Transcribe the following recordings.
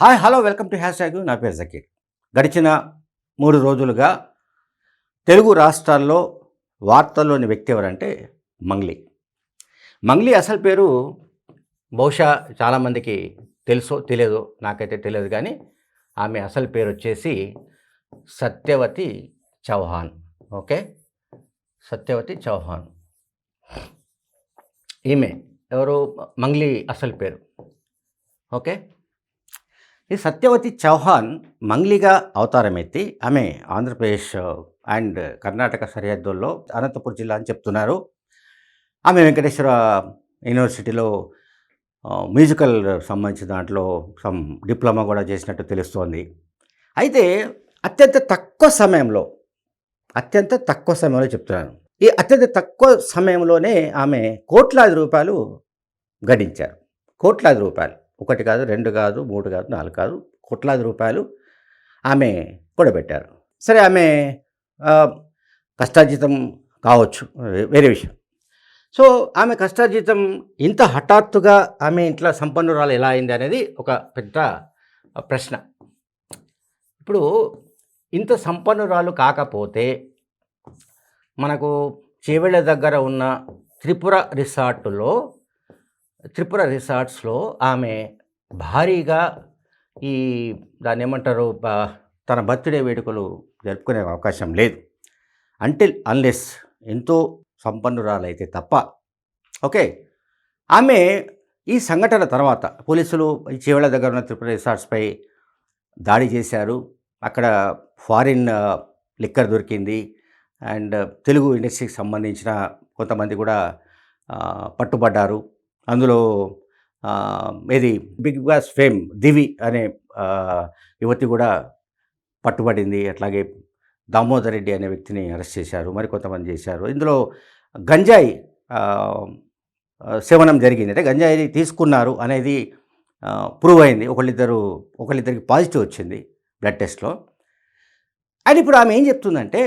Hi hello welcome to hashtag. నా పేరు జకీర్. గడిచిన మూడు రోజులుగా తెలుగు రాష్ట్రాల్లో వార్తల్లోని వ్యక్తి ఎవరంటే మంగ్లీ. మంగ్లీ అసలు పేరు బహుశా చాలామందికి తెలుసో తెలియదో నాకైతే తెలియదు కానీ ఆమె అసలు పేరు వచ్చేసి సత్యవతి చౌహాన్. ఓకే? సత్యవతి చౌహాన్. ఈమె ఎవరు? మంగ్లీ అసలు పేరు. ఓకే? ఈ సత్యవతి చౌహాన్ మంగ్లీగా అవతారం ఎత్తి ఆమె ఆంధ్రప్రదేశ్ అండ్ కర్ణాటక సరిహద్దుల్లో అనంతపురం జిల్లా అని చెప్తున్నారు. ఆమె వెంకటేశ్వర యూనివర్సిటీలో మ్యూజికల్ సంబంధించిన దాంట్లో సమ్ డిప్లొమా కూడా చేసినట్టు తెలుస్తోంది. అయితే అత్యంత తక్కువ సమయంలో అత్యంత తక్కువ సమయంలో చెప్తున్నాను. ఈ అత్యంత తక్కువ సమయంలోనే ఆమె కోట్లాది రూపాయలు గడించారు. కోట్లాది రూపాయలు. ఒకటి కాదు రెండు కాదు మూడు కాదు నాలుగు కాదు కోట్లాది రూపాయలు ఆమె కూడబెట్టారు. సరే ఆమె కష్టార్జితం కావచ్చు వేరే విషయం. సో ఆమె కష్టార్జితం ఇంత హఠాత్తుగా ఆమె ఇంట్లో సంపన్నురాలు ఎలా అయింది అనేది ఒక పెద్ద ప్రశ్న. ఇప్పుడు ఇంత సంపన్నురాలు కాకపోతే మనకు చేవెళ్ళ దగ్గర ఉన్న త్రిపుర రిసార్టులో త్రిపుర రిసార్ట్స్లో ఆమె భారీగా ఈ దాన్ని ఏమంటారు తన బర్త్డే వేడుకలు జరుపుకునే అవకాశం లేదు. అంటిల్ అన్లెస్ ఎంతో సంపన్నురాలైతే తప్ప. ఓకే. ఆమె ఈ సంఘటన తర్వాత పోలీసులు ఈ దగ్గర ఉన్న త్రిపుర రిసార్ట్స్పై దాడి చేశారు. అక్కడ ఫారిన్ లిక్కర్ దొరికింది. అండ్ తెలుగు ఇండస్ట్రీకి సంబంధించిన కొంతమంది కూడా పట్టుబడ్డారు. అందులో ఇది ఏది? బిగ్ బాస్ ఫేమ్ దివి అనే యువతి కూడా పట్టుబడింది. అట్లాగే దామోదర్ రెడ్డి అనే వ్యక్తిని అరెస్ట్ చేశారు. మరి కొంతమంది చేశారు. ఇందులో గంజాయి సేవనం జరిగింది. అంటే గంజాయి తీసుకున్నారు అనేది ప్రూవ్ అయింది. ఒకళ్ళిద్దరు ఒకళ్ళిద్దరికి పాజిటివ్ వచ్చింది బ్లడ్ టెస్ట్లో అండ్ ఇప్పుడు ఆమె ఏం చెప్తుందంటే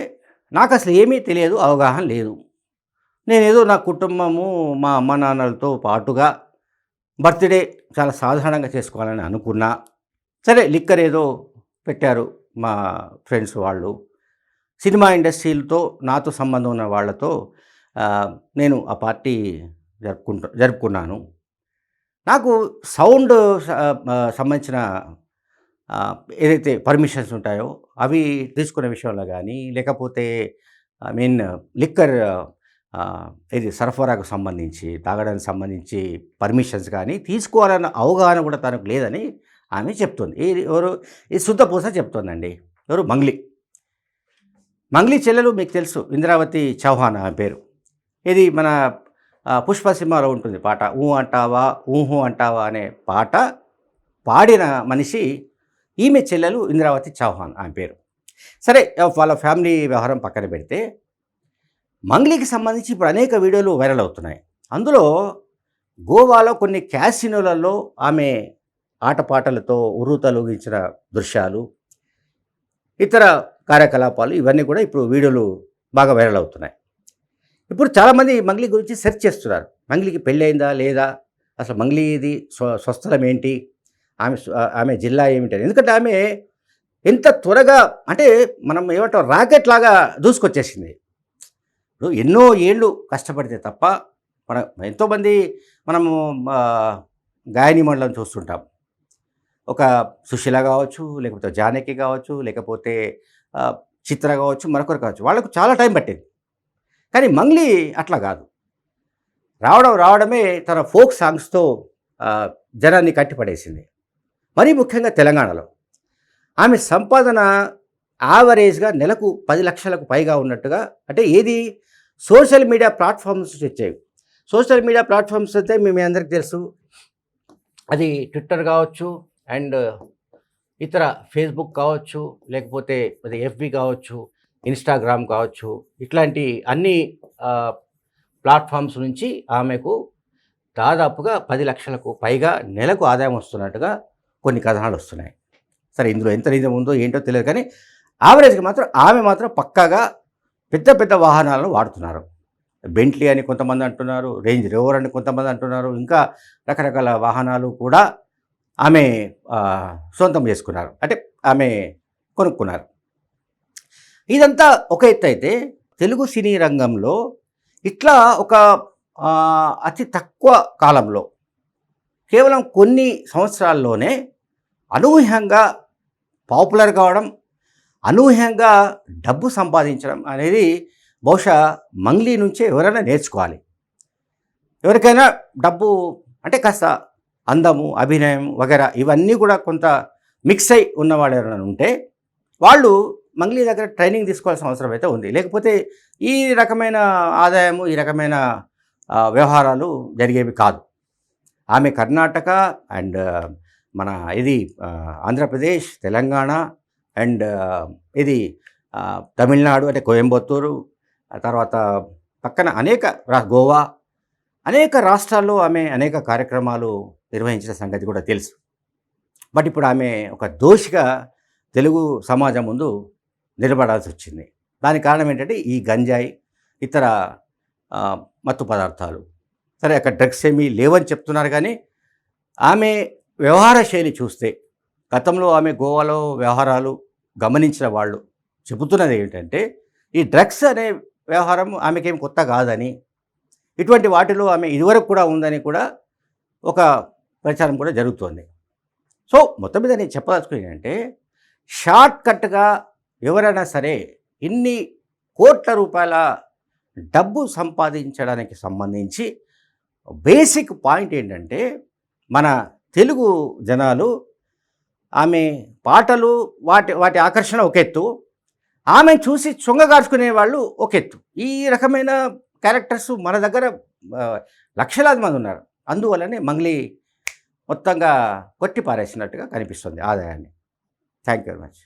నాకు అసలు ఏమీ తెలియదు అవగాహన లేదు. నేనేదో నా కుటుంబము మా అమ్మ నాన్నలతో పాటుగా బర్త్డే చాలా సాధారణంగా చేసుకోవాలని అనుకున్నా. సరే లిక్కర్ ఏదో పెట్టారు మా ఫ్రెండ్స్ వాళ్ళు. సినిమా ఇండస్ట్రీలతో నాతో సంబంధం ఉన్న వాళ్ళతో నేను ఆ పార్టీ జరుపుకుంటా జరుపుకున్నాను. నాకు సౌండ్ స- సంబంధించిన ఏదైతే పర్మిషన్స్ ఉంటాయో అవి తీసుకునే విషయంలో కానీ లేకపోతే ఐ మీన్ లిక్కర్ ఇది సరఫరాకు సంబంధించి తాగడానికి సంబంధించి పర్మిషన్స్ కానీ తీసుకోవాలన్న అవగాహన కూడా తనకు లేదని ఆమె చెప్తుంది. ఇది ఎవరు ఈ శుద్ధపూస చెప్తోందండి. ఎవరు? మంగ్లీ. మంగ్లీ చెల్లెలు మీకు తెలుసు ఇంద్రావతి చౌహాన్ ఆమె పేరు. ఇది మన పుష్ప సినిమాలో ఉంటుంది పాట. ఊ అంటావా ఊహు అంటావా అనే పాట పాడిన మనిషి ఈమె చెల్లెలు ఇంద్రావతి చౌహాన్ ఆమె పేరు. సరే వాళ్ళ ఫ్యామిలీ వ్యవహారం పక్కన పెడితే మంగ్లీకి సంబంధించి ఇప్పుడు అనేక వీడియోలు వైరల్ అవుతున్నాయి. అందులో గోవాలో కొన్ని క్యాసినోలలో ఆమె ఆటపాటలతో ఉర్రూతలూగించిన దృశ్యాలు ఇతర కార్యకలాపాలు ఇవన్నీ కూడా ఇప్పుడు వీడియోలు బాగా వైరల్ అవుతున్నాయి. ఇప్పుడు చాలామంది మంగ్లీ గురించి సెర్చ్ చేస్తున్నారు. మంగ్లీకి పెళ్ళి అయిందా లేదా? అసలు మంగ్లీది స్వ స్వస్థలం ఏంటి? ఆమె ఆమె జిల్లా ఏమిటి అని. ఎందుకంటే ఆమె ఎంత త్వరగా అంటే మనం ఏమంటాం రాకెట్ లాగా దూసుకొచ్చేసింది. ఇప్పుడు ఎన్నో ఏళ్ళు కష్టపడితే తప్ప మన ఎంతోమంది మనము గాయని మండలం చూస్తుంటాం. ఒక సుశీల కావచ్చు లేకపోతే జానకి కావచ్చు లేకపోతే చిత్ర కావచ్చు మరొకరు కావచ్చు. వాళ్ళకు చాలా టైం పట్టింది. కానీ మంగ్లీ అట్లా కాదు. రావడం రావడమే తన ఫోక్ సాంగ్స్తో జనాన్ని కట్టిపడేసింది. మరీ ముఖ్యంగా తెలంగాణలో. ఆమె సంపాదన యావరేజ్గా నెలకు పది లక్షలకు పైగా ఉన్నట్టుగా అంటే ఏది సోషల్ మీడియా ప్లాట్ఫామ్స్ వచ్చాయి. సోషల్ మీడియా ప్లాట్ఫామ్స్ అయితే మీ అందరికీ తెలుసు. అది ట్విట్టర్ కావచ్చు అండ్ ఇతర ఫేస్బుక్ కావచ్చు లేకపోతే అది ఎఫ్బి కావచ్చు ఇన్స్టాగ్రామ్ కావచ్చు. ఇట్లాంటి అన్ని ప్లాట్ఫామ్స్ నుంచి ఆమెకు దాదాపుగా పది లక్షలకు పైగా నెలకు ఆదాయం వస్తున్నట్టుగా కొన్ని కథనాలు వస్తున్నాయి. సరే ఇందులో ఎంత నిజం ఉందో ఏంటో తెలియదు కానీ యావరేజ్గా మాత్రం ఆమె మాత్రం పక్కాగా పెద్ద పెద్ద వాహనాలను వాడుతున్నారు. బెంట్లీ అని కొంతమంది అంటున్నారు రేంజ్ రోవర్ అని కొంతమంది అంటున్నారు ఇంకా రకరకాల వాహనాలు కూడా ఆమె సొంతం చేసుకున్నారు. అంటే ఆమె కొనుక్కున్నారు. ఇదంతా ఒక ఎత్తు అయితే తెలుగు సినీ రంగంలో ఇట్లా ఒక అతి తక్కువ కాలంలో కేవలం కొన్ని సంవత్సరాల్లోనే అనూహ్యంగా పాపులర్ కావడం అనూహ్యంగా డబ్బు సంపాదించడం అనేది బహుశా మంగ్లీ నుంచే ఎవరైనా నేర్చుకోవాలి. ఎవరికైనా డబ్బు అంటే కాస్త అందము అభినయం వగేరా ఇవన్నీ కూడా కొంత మిక్స్ అయి ఉన్నవాళ్ళు ఎవరైనా ఉంటే వాళ్ళు మంగ్లీ దగ్గర ట్రైనింగ్ తీసుకోవాల్సిన అవసరం అయితే ఉంది. లేకపోతే ఈ రకమైన ఆదాయము ఈ రకమైన వ్యవహారాలు జరిగేవి కాదు. ఆమె కర్ణాటక అండ్ మన ఇది ఆంధ్రప్రదేశ్ తెలంగాణ అండ్ ఇది తమిళనాడు అంటే కోయంబత్తూరు తర్వాత పక్కన అనేక గోవా అనేక రాష్ట్రాల్లో ఆమె అనేక కార్యక్రమాలు నిర్వహించిన సంగతి కూడా తెలుసు. బట్ ఇప్పుడు ఆమె ఒక దోషిగా తెలుగు సమాజం ముందు నిలబడాల్సి వచ్చింది. దానికి కారణం ఏంటంటే ఈ గంజాయి ఇతర మత్తు పదార్థాలు. సరే అక్కడ డ్రగ్స్ ఏమీ లేవని చెప్తున్నారు కానీ ఆమె వ్యవహార శైలి చూస్తే గతంలో ఆమె గోవాలో వ్యవహారాలు గమనించిన వాళ్ళు చెబుతున్నది ఏంటంటే ఈ డ్రగ్స్ అనే వ్యవహారం ఆమెకేం కొత్త కాదని ఇటువంటి వాటిలో ఆమె ఇదివరకు కూడా ఉందని కూడా ఒక ప్రచారం కూడా జరుగుతోంది. సో మొత్తం మీద నేను చెప్పదలుచుకునేది ఏంటంటే షార్ట్ కట్గా ఎవరైనా సరే ఇన్ని కోట్ల రూపాయల డబ్బు సంపాదించడానికి సంబంధించి బేసిక్ పాయింట్ ఏంటంటే మన తెలుగు జనాలు ఆమె పాటలు వాటి వాటి ఆకర్షణ ఒక ఎత్తు ఆమెను చూసి చొంగగార్చుకునే వాళ్ళు ఒక ఎత్తు ఈ రకమైన క్యారెక్టర్స్ మన దగ్గర లక్షలాది మంది ఉన్నారు. అందువల్లనే మంగ్లీ మొత్తంగా కొట్టి పారేసినట్టుగా కనిపిస్తుంది ఆదాయాన్ని. Thank you very much.